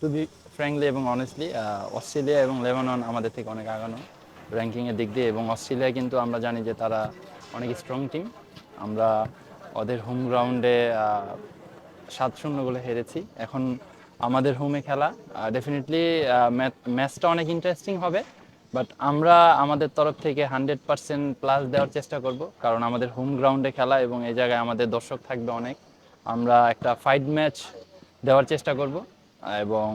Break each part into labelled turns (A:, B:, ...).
A: Two be frankly এবং honestly Australia এবং Lebanon আমাদের থেকে অনেক আগানো র্যাঙ্কিংয়ের দিক দিয়ে এবং অস্ট্রেলিয়া কিন্তু আমরা জানি যে তারা অনেক স্ট্রং টিম আমরা ওদের হোম গ্রাউন্ডে সাত শূন্য গোলে হেরেছি। এখন আমাদের হোমে খেলা। ডেফিনেটলি ম্যাচটা অনেক ইন্টারেস্টিং হবে বাট আমরা আমাদের তরফ থেকে হান্ড্রেড পার্সেন্ট প্লাস দেওয়ার চেষ্টা করব, কারণ আমাদের হোম গ্রাউন্ডে খেলা এবং এই জায়গায় আমাদের দর্শক থাকবে অনেক। আমরা একটা ফাইট ম্যাচ দেওয়ার চেষ্টা করব। এবং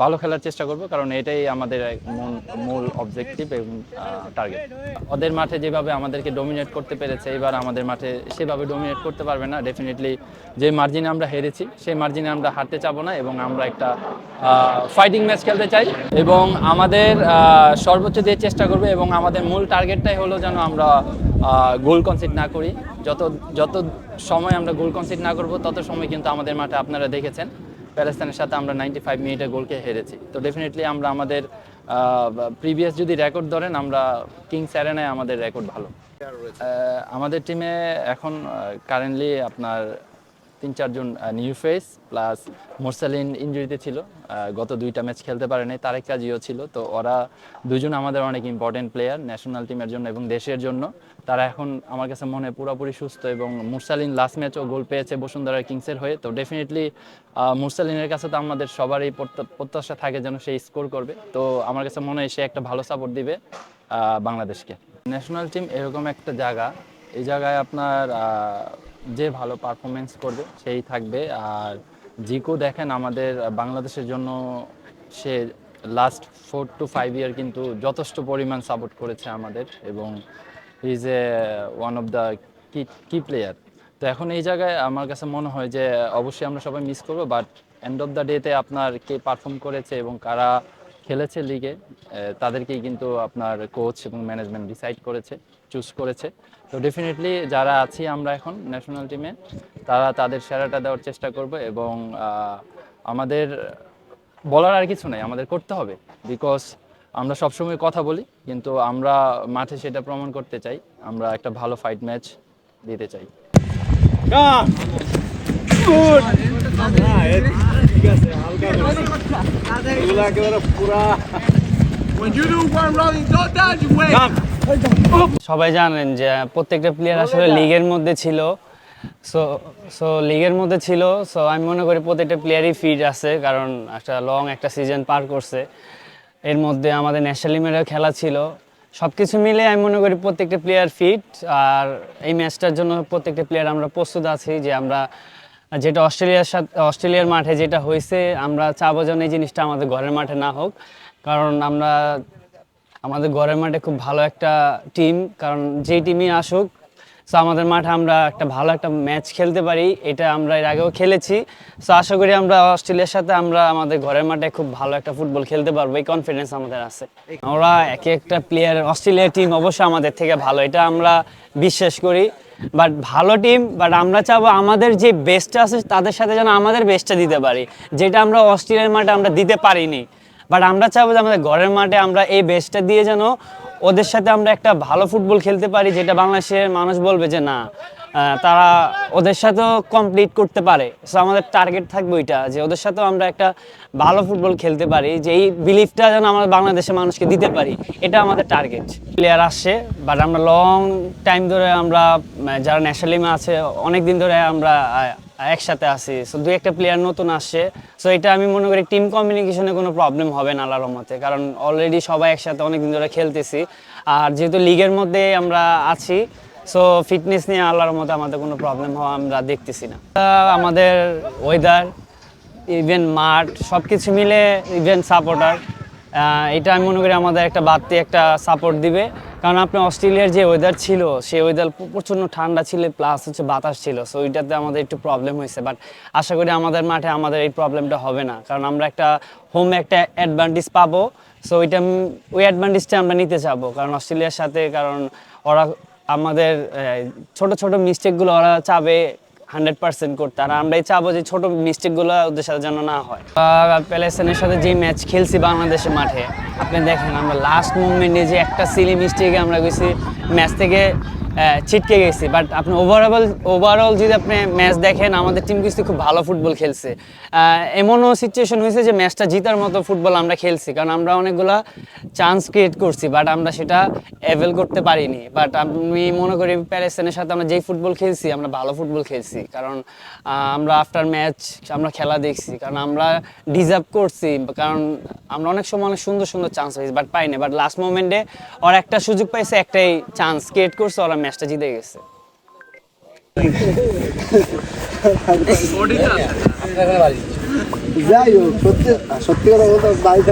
A: ভালো খেলার চেষ্টা করব কারণ এটাই আমাদের মূল অবজেক্টিভ এবং টার্গেট ওদের মাঠে যেভাবে আমাদেরকে ডোমিনেট করতে পেরেছে, এবার আমাদের মাঠে সেভাবে ডোমিনেট করতে পারবে না। ডেফিনেটলি যে মার্জিনে আমরা হেরেছি, সেই মার্জিনে আমরা হারতে চাবো না এবং আমরা একটা ফাইটিং ম্যাচ খেলতে চাই এবং আমাদের সর্বোচ্চ দিয়ে চেষ্টা করবে এবং আমাদের মূল টার্গেটটাই হলো যেন আমরা গোল কনসিড না করি। যত যত সময় আমরা গোল কনসিড না করব, তত সময় কিন্তু আমাদের মাঠে আপনারা দেখেছেন। প্যালেস্তানের সাথে আমরা নাইনটি ফাইভ মিনিটে গোলকে হেরেছি। তো ডেফিনেটলি আমরা আমাদের প্রিভিয়াস যদি রেকর্ড ধরেন আমরা কিংস অ্যারেনায় আমাদের রেকর্ড ভালো। আমাদের টিমে এখন কারেন্টলি আপনার তিন চারজন নিউ ফেস প্লাস মোরসালিন ইঞ্জুরিতে ছিল। গত দুইটা ম্যাচ খেলতে পারে নাই তারেক কাজিও ছিল। তো ওরা দুজন আমাদের অনেক ইম্পর্টেন্ট প্লেয়ার ন্যাশনাল টিমের জন্য এবং দেশের জন্য। তারা এখন আমার কাছে মনে পুরোপুরি সুস্থ এবং মুরসালিন লাস্ট ম্যাচও গোল পেয়েছে বসুন্ধরা কিংসের হয়ে। তো ডেফিনেটলি মুরসালিনের কাছে তো আমাদের সবারই প্রত্য- প্রত্যাশা থাকে যেন সে স্কোর করবে। তো আমার কাছে মনে হয় সে একটা ভালো সাপোর্ট দিবে বাংলাদেশকে। ন্যাশনাল টিম এরকম একটা জায়গা। এই জায়গায় আপনার যে ভালো পারফরমেন্স করবে, সেই থাকবে। আর জিকো দেখেন আমাদের বাংলাদেশের জন্য সে last four to five year কিন্তু যথেষ্ট পরিমাণ সাপোর্ট করেছে আমাদের এবং is a one of the key key player তো এখন এই জায়গায় আমার কাছে মনে হয় যে অবশ্যই আমরা সবাই মিস করব বাট এন্ড অফ দ্য ডেতে আপনার কে পারফর্ম করেছে এবং কারা খেলেছে লিগে তাদেরকেই কিন্তু আপনার কোচ এবং ম্যানেজমেন্ট ডিসাইড করেছে চুজ করেছে। তো ডেফিনেটলি যারা আছি আমরা এখন ন্যাশনাল টিমে তারা তাদের সেরাটা দেওয়ার চেষ্টা করব এবং আমাদের বলার আর কিছু নাই আমাদের করতে হবে। বিকজ আমরা সবসময় কথা বলি কিন্তু আমরা মাঠে সেটা প্রমাণ করতে চাই আমরা একটা ভালো ফাইট ম্যাচ দিতে চাই।
B: When you
C: সবাই জানেন যে প্রত্যেকটা প্লেয়ার আসলে লিগের মধ্যে ছিল। সো সো লিগের মধ্যে ছিল। সো আমি মনে করি প্রত্যেকটা প্লেয়ারই ফিট আছে কারণ একটা লং একটা সিজন পার করছে। এর মধ্যে আমাদের ন্যাশনাল টিমেরও খেলা ছিল। সব কিছু মিলে আমি মনে করি প্রত্যেকটা প্লেয়ার ফিট আর এই ম্যাচটার জন্য প্রত্যেকটা প্লেয়ার আমরা প্রস্তুত আছি যে আমরা যেটা অস্ট্রেলিয়ার সাথে, অস্ট্রেলিয়ার মাঠে যেটা হয়েছে, আমরা চাবো যেন এই জিনিসটা আমাদের ঘরের মাঠে না হোক। কারণ আমরা, আমাদের ঘরের মাঠে খুব ভালো একটা টিম কারণ যে টিমই আসুক সো আমাদের মাঠে আমরা একটা ভালো একটা ম্যাচ খেলতে পারি, এটা আমরা এর আগেও খেলেছি। সো আশা করি আমরা অস্ট্রেলিয়ার সাথে আমরা আমাদের ঘরের মাঠে খুব ভালো একটা ফুটবল খেলতে পারব, এই কনফিডেন্স আমাদের আছে। আমরা এক একটা প্লেয়ার অস্ট্রেলিয়ার টিম অবশ্যই আমাদের থেকে ভালো, এটা আমরা বিশ্বাস করি। বাট ভালো টিম বাট আমরা চাবো আমাদের যে বেস্টটা আছে, তাদের সাথে যেন আমাদের বেস্টটা দিতে পারি, যেটা আমরা অস্ট্রেলিয়ার মাঠে আমরা দিতে পারিনি। বাট আমরা চাবো যে আমাদের ঘরের মাঠে আমরা এই বেস্টটা দিয়ে যেন ওদের সাথে আমরা একটা ভালো ফুটবল খেলতে পারি, যেটা বাংলাদেশের মানুষ বলবে যে না তারা ওদের সাথেও কমপ্লিট করতে পারে। সো আমাদের টার্গেট থাকবে ওইটা, যে ওদের সাথেও আমরা একটা ভালো ফুটবল খেলতে পারি, যে এই বিলিফটা যেন আমরা বাংলাদেশের মানুষকে দিতে পারি, এটা আমাদের টার্গেট প্লেয়ার আসছে বাট আমরা লং টাইম ধরে আমরা যারা ন্যাশনাল টিমে আছে অনেক দিন ধরে আমরা একসাথে আছি। সো দুই একটা প্লেয়ার নতুন আসছে। সো এটা আমি মনে করি টিম কমিউনিকেশনে কোনো প্রবলেম হবে না আল্লাহর মতে কারণ অলরেডি সবাই একসাথে অনেক দিন ধরে খেলতেছি। আর যেহেতু লিগের মধ্যে আমরা আছি সো ফিটনেস নিয়ে আল্লাহর মতে আমাদের কোনো প্রবলেম হওয়া আমরা দেখতেছি না। আমাদের ওয়েদার ইভেন মাঠ সব কিছু মিলে ইভেন সাপোর্টার এটা আমি মনে করি আমাদের একটা বাড়তি একটা সাপোর্ট দিবে। কারণ আপনি অস্ট্রেলিয়ার যে ওয়েদার ছিল, সেই ওয়েদার প্রচণ্ড ঠান্ডা ছিল প্লাস হচ্ছে বাতাস ছিল। সো ওইটাতে আমাদের একটু প্রবলেম হয়েছে। বাট আশা করি আমাদের মাঠে আমাদের এই প্রবলেমটা হবে না। কারণ আমরা একটা হোম একটা অ্যাডভান্টেজ পাবো। সো ওইটা ওই অ্যাডভান্টেজটা আমরা নিতে চাবো। কারণ অস্ট্রেলিয়ার সাথে, কারণ ওরা আমাদের ছোট ছোট মিস্টেকগুলো ওরা চাবে হান্ড্রেড পার্সেন্ট করতে আর আমরা চাবো যে ছোট মিস্টেকগুলো ওদের সাথে যেন না হয়। প্যালেস্তানের সাথে যে ম্যাচ খেলছি বাংলাদেশের মাঠে, আপনি দেখেন আমরা লাস্ট মুভমেন্টে যে একটা সিলি মিস্টেকে আমরা গেছি, ম্যাচ থেকে ছিটকে গেছি। বাট আপনি ওভারঅল ওভারঅল যদি আপনি ম্যাচ দেখেন, আমাদের টিম কিন্তু খুব ভালো ফুটবল খেলছে। এমনও সিচুয়েশন হয়েছে যে ম্যাচটা জিতার মতো ফুটবল আমরা খেলছি। কারণ আমরা অনেকগুলা চান্স ক্রিয়েট করছি বাট আমরা সেটা অ্যাভেল করতে পারিনি। বাট আমি মনে করি প্যালেস্তানের সাথে আমরা যেই ফুটবল খেলছি, আমরা ভালো ফুটবল খেলছি। কারণ আমরা আফটার ম্যাচ আমরা খেলা দেখছি। কারণ আমরা ডিজার্ভ করছি। কারণ আমরা অনেক সময় অনেক সুন্দর সুন্দর চান্স হয়েছে বাট পাইনি। বাট লাস্ট মোমেন্টে ওর একটা সুযোগ পাইছে, একটাই চান্স ক্রিয়েট করছে, ওরা ম্যাচটা জিতে গেছে।
D: যাই হোক সত্যি সত্যি কথা বলতে বাড়ি